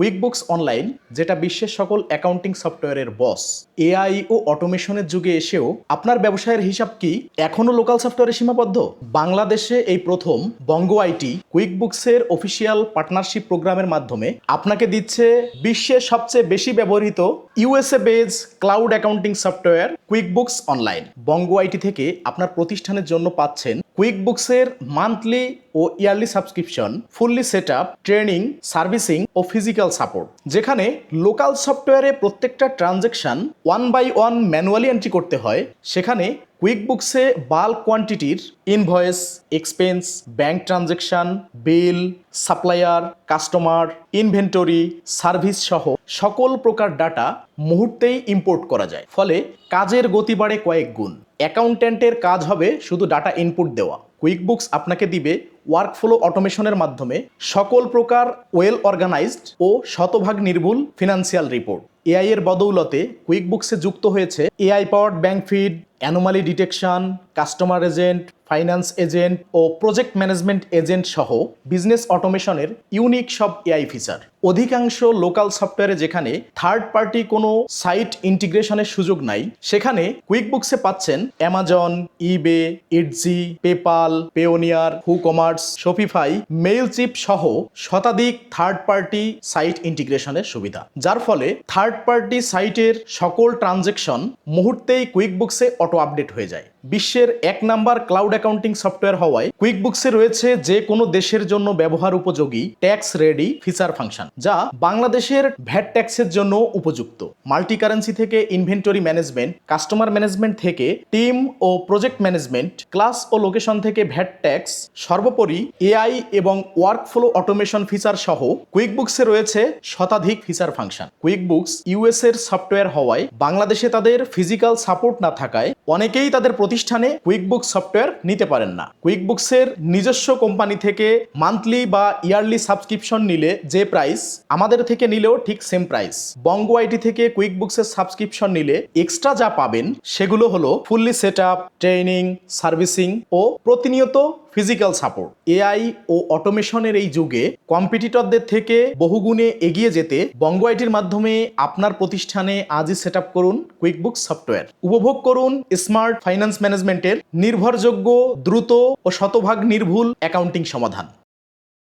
QuickBooks online, যেটা বিশ্বের সকল অ্যাকাউন্টিং সফটওয়্যারের বস, এআই ও অটোমেশনের যুগে এসেও আপনার ব্যবসায়ের হিসাব কি এখনও লোকাল সফটওয়্যারে সীমাবদ্ধ? বাংলাদেশে এই প্রথম বঙ্গ আইটি কুইকবুকসের অফিসিয়াল পার্টনারশিপ প্রোগ্রামের মাধ্যমে আপনাকে দিচ্ছে বিশ্বের সবচেয়ে বেশি ব্যবহৃত USA based cloud accounting software QuickBooks online. Banga IT থেকে আপনার প্রতিষ্ঠানের জন্য পাচ্ছেন কুইকবুকসের মান্থলি ও yearly subscription, fully set up training, servicing ও ফিজিক্যাল সাপোর্ট যেখানে লোকাল সফটওয়্যারে প্রত্যেকটা transaction one by one manually entry করতে হয়। সেখানে কুইকবুকসে bulk কোয়ান্টিটির invoice expense bank transaction bill supplier customer inventory service সহ সকল প্রকার ডাটা মুহূর্তেই ইম্পোর্ট করা যায়। ফলে কাজের গতি বাড়ে কয়েক গুণ। অ্যাকাউন্ট্যান্টের কাজ হবে শুধু ডাটা ইনপুট দেওয়া। কুইকবুকস আপনাকে দিবে ওয়ার্কফ্লো অটোমেশনের মাধ্যমে সকল প্রকার ওয়েল অর্গানাইজড ও শতভাগ নির্ভুল ফিনান্সিয়াল রিপোর্ট এআই এর বদৌলতে কুইকবুকসে যুক্ত হয়েছে AI powered bank feed anomaly detection customer agent finance agent ও প্রজেক্ট ম্যানেজমেন্ট এজেন্ট সহ বিজনেস অটোমেশনের ইউনিক সব এআই ফিচার অধিকাংশ লোকাল সফটওয়্যারে যেখানে থার্ড পার্টি কোনো সাইট ইন্টিগ্রেশনের সুযোগ নাই, সেখানে কুইকবুকসে পাচ্ছেন Amazon eBay Etsy PayPal Payoneer WooCommerce Shopify Mailchimp সহ শতাধিক থার্ড পার্টি সাইট ইন্টিগ্রেশনের সুবিধা। যার ফলে থার্ড পার্টি সাইটের সকল ট্রানজেকশন মুহূর্তেই কুইকবুকসে অটো আপডেট হয়ে যায়। বিশ্বের এক নাম্বার ক্লাউড অ্যাকাউন্টিং সফটওয়্যার হওয়ায় কুইকবুকসে রয়েছে যে কোনো দেশের জন্য ব্যবহার উপযোগী ট্যাক্স রেডি ফিচার ফাংশন যা বাংলাদেশের ভ্যাট ট্যাক্সের জন্য উপযুক্ত। মাল্টি কারেন্সি থেকে ইনভেন্টরি ম্যানেজমেন্ট কাস্টমার ম্যানেজমেন্ট থেকে টিম ও প্রজেক্ট ম্যানেজমেন্ট ক্লাস ও লোকেশন থেকে ভ্যাট ট্যাক্স সর্বোপরি এআই এবং ওয়ার্কফ্লো অটোমেশন ফিচার সহ কুইকবুকসে রয়েছে শতাধিক ফিচার ফাংশন কুইকবুকস ইউএস এর সফটওয়্যার হওয়ায় বাংলাদেশে তাদের ফিজিক্যাল সাপোর্ট না থাকায় অনেকেই তাদের প্রতিষ্ঠানে কুইকবুক সফটওয়্যার নিতে পারেন না। কুইকবুকসের নিজস্ব কোম্পানি থেকে মান্থলি বা ইয়ারলি সাবস্ক্রিপশন নিলে যে প্রাইস আমাদের থেকে নিলেও ঠিক সেম প্রাইস বঙ্গ আইটি থেকে কুইকবুকসের সাবস্ক্রিপশন নিলে এক্সট্রা যা পাবেন সেগুলো হলো fully set up training servicing ও প্রতিনিয়ত ফিজিক্যাল সাপোর্ট এআই ও অটোমেশনের এই যুগে কম্পিটিটরদের থেকে বহুগুণে এগিয়ে যেতে বঙ্গ আইটির মাধ্যমে আপনার প্রতিষ্ঠানে আজই সেট করুন কুইকবুক সফটওয়্যার উপভোগ করুন স্মার্ট ফাইন্যান্স ম্যানেজমেন্টের নির্ভরযোগ্য, দ্রুত ও শতভাগ নির্ভুল অ্যাকাউন্টিং সমাধান।